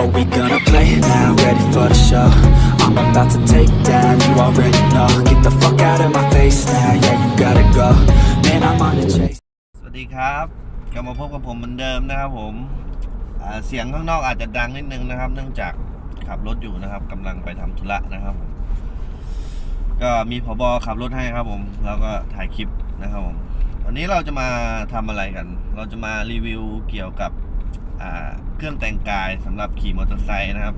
Are we gonna play now? Ready for the show? I'm about to take down, you already know Get the fuck out of my face now, yeah you gotta go Man, I'm on the chase สวัสดีครับ กลับมาพบกับผมเหมือนเดิมนะครับผมเสียงข้างนอกอาจจะดังนิดนึงนะครับ เนื่องจากขับรถอยู่นะครับกำลังไปทำธุระนะครับก็มีพบขับรถให้ครับผมแล้วก็ถ่ายคลิปนะครับผมวันนี้เราจะมาทำอะไรกัน เราจะมารีวิวเกี่ยวกับ เครื่องแต่งกายสำหรับขี่มอเตอร์ไซค์นะครับ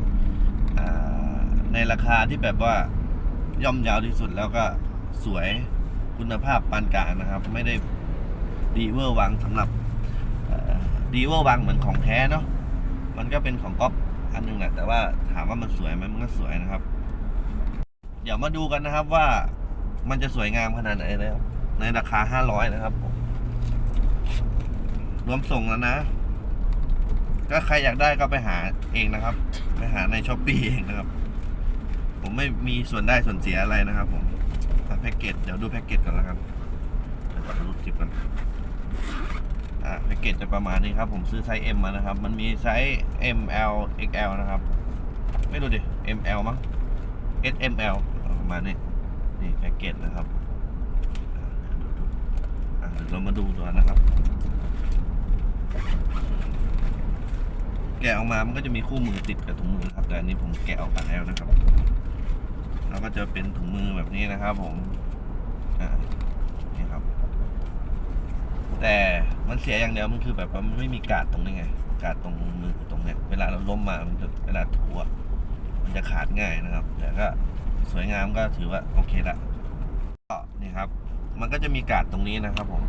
ในราคาที่แบบว่าย่อมเยาวที่สุดแล้วก็สวยคุณภาพปานกลางนะครับ ไม่ได้ดีเวอร์วังสำหรับดีเวอร์วังเหมือนของแท้เนาะมันก็เป็นของก๊อปอันหนึงแหละแต่ว่าถามว่ามันสวยไหมมันก็สวยนะครับ เดี๋ยวมาดูกันนะครับว่ามันจะสวยงามขนาดไหนนะครับในราคาห้าร้อยนะครับรวมส่งแล้วนะ ก็ใครอยากได้ก็ไปหาเองนะครับ ไปหาในช้อปปี้เองนะครับ ผมไม่มีส่วนได้ส่วนเสียอะไรนะครับ ผมแพ็กเกจเดี๋ยวดูแพ็กเกจก่อนแล้วกันเดี๋ยวรูดจิบกันอ่าแพ็กเกจจะประมาณนี้ครับ ผมซื้อไซส์ M มานะครับ มันมีไซส์ M L XL นะครับ ไม่รู้ดิ ML มั้ง S M L ประมาณนี้นี่แพ็กเกจนะครับเดี๋ยวเรามาดูตัวนะครับ แกะออกมามันก็จะมีคู่มือติดกับถุงมือนะครับ แต่อันนี้ผมแกะออกมาแล้วนะครับ แล้วก็จะเป็นถุงมือแบบนี้นะครับ ผมนี่ครับ แต่มันเสียอย่างเดียวมันคือแบบว่ามันไม่มีกาดตรงนี้ไง กาดตรงมือตรงเนี้ย เวลาเราล้มมามันจะเวลาถูอะมันจะขาดง่ายนะครับ แต่ก็สวยงามก็ถือว่าโอเคละก็นี่ครับ มันก็จะมีกาดตรงนี้นะครับ ผม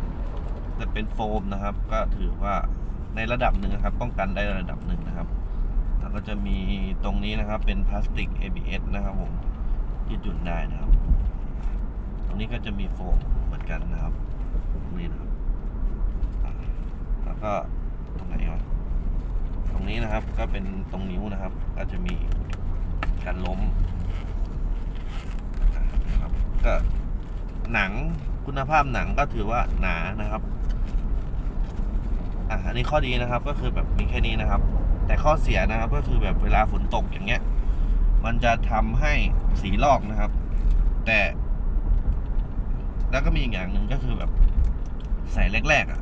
แต่เป็นโฟมนะครับ ก็ถือว่า ในระดับหนึ่งนะครับ ป้องกันได้ระดับหนึ่งนะครับแล้วก็จะมีตรงนี้นะครับ เป็นพลาสติก ABS นะครับผมยืดหยุ่นได้นะครับ ตรงนี้ก็จะมีโฟมเหมือนกันนะครับตรงนี้นะครับแล้วก็ตรงไหนวะตรงนี้นะครับก็เป็นตรงนิ้วนะครับ ก็จะมีการล้มนะครับก็หนังคุณภาพหนังก็ถือว่าหนานะครับ อ่าอันนี้ข้อดีนะครับก็คือแบบมีแค่นี้นะครับ แต่ข้อเสียนะครับก็คือแบบเวลาฝนตกอย่างเงี้ย มันจะทำให้สีลอกนะครับ แต่ แล้วก็มีอีกอย่างหนึ่งก็คือแบบใส่แรกๆอะ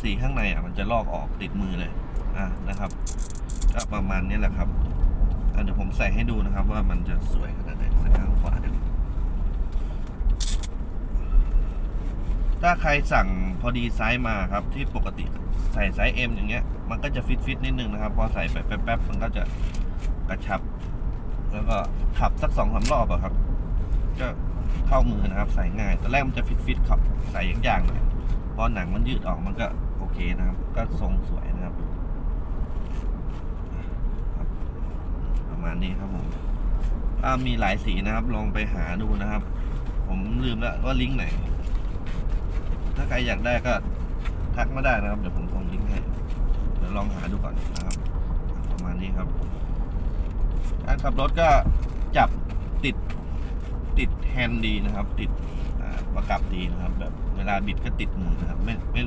สีข้างในอะมันจะลอกออกติดมือเลย อะนะครับ ก็ประมาณนี้แหละครับเดี๋ยวผมใส่ให้ดูนะครับ ว่ามันจะสวยขนาดไหนใส่ข้างขวาเดี๋ยว ถ้าใครสั่งพอดีไซส์มาครับ ที่ปกติใส่ไซส์ M อย่างเงี้ย มันก็จะฟิตฟิตๆนิดนึงนะครับ พอใส่ไปแป๊บๆมันก็จะกระชับ แล้วก็ขับสักสองสามรอบอะครับก็เข้ามือนะครับ ใส่ง่ายตอนแรกมันจะฟิตฟิตขับใส่อย่างๆหน่อยพอหนังมันยืดออกมันก็โอเคนะครับ ก็ทรงสวยนะครับ ประมาณนี้ครับผมถ้ามีหลายสีนะครับ ลองไปหาดูนะครับ ผมลืมแล้วว่าลิงก์ไหน ครอยากได้ก็ทักมาได้นะครับ เดี๋ยวผมส่งลิงก์ให้ เดี๋ยวลองหาดูก่อนนะครับ ประมาณนี้ครับ การขับรถก็จับติดติดแฮนด์ดีนะครับ ติดประกับดีนะครับ แบบเวลาบิดก็ติดมือนะครับ ไม่ไม่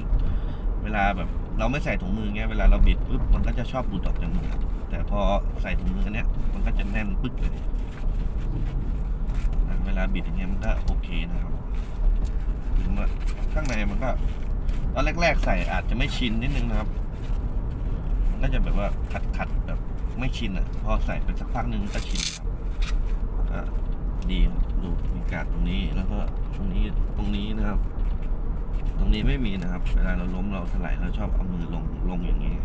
เวลาแบบเราไม่ใส่ถุงมือเงี้ยเวลาเราบิดปุ๊บมันก็จะชอบบุดออกจากมือครับแต่พอใส่ถุงมืออันเนี้ยมันก็จะแน่นปึ๊กเลยเวลาบิดอย่างเงี้ยมันก็โอเคนะครับถึงว่างในมันก็ตอนแรกๆใส่อาจจะไม่ชินนิดนึงนะครับก็จะแบบว่าขัดขัดแบบไม่ชินอะ พอใส่ไปสักพักหนึ่งก็ชินครับก็ดีครับดูมีกาดตรงนี้แล้วก็ตรงนี้ตรงนี้นะครับ ตรงนี้ไม่มีนะครับ เวลาเราล้มเราถลายเราชอบเอามือลงลงอย่างนี้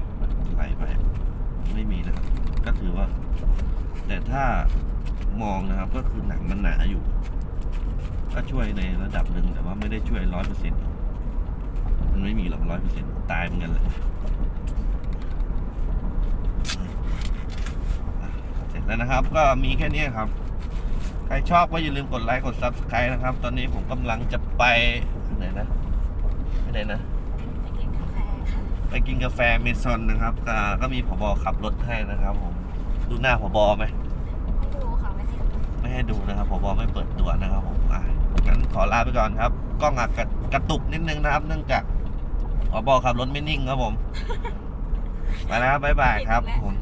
ถลายไป ไม่มีนะครับ ก็ถือว่า แต่ถ้ามองนะครับก็คือหนังมันหนาอยู่ ก็ช่วยในระดับหนึ่ง ไม่ได้ช่วยร้อยเปอร์เซ็นต์มันไม่มีหรอกร้อยเปอร์เซ็นต์ตายเหมือนกันเลยเสร็จแล้วนะครับ ก็มีแค่นี้ครับ ใครชอบก็อย่าลืมกดไลค์กด subscribe นะครับ ตอนนี้ผมกำลังจะไปไหนนะไปไหนนะไปกินกาแฟเมซอนนะครับก็ก็มีผบขับรถให้นะครับผมดูหน้าผบไหมไม่ให้ดูนะครับผบไม่เปิดตัวนะครับผมอะ งั้นขอลาไปก่อนครับกล้องอาจกระกระตุกนิดนึงนะครับ เนื่องจากผบขับรถไม่นิ่งครับผม ไปแล้วครับบ๊ายบายครับผม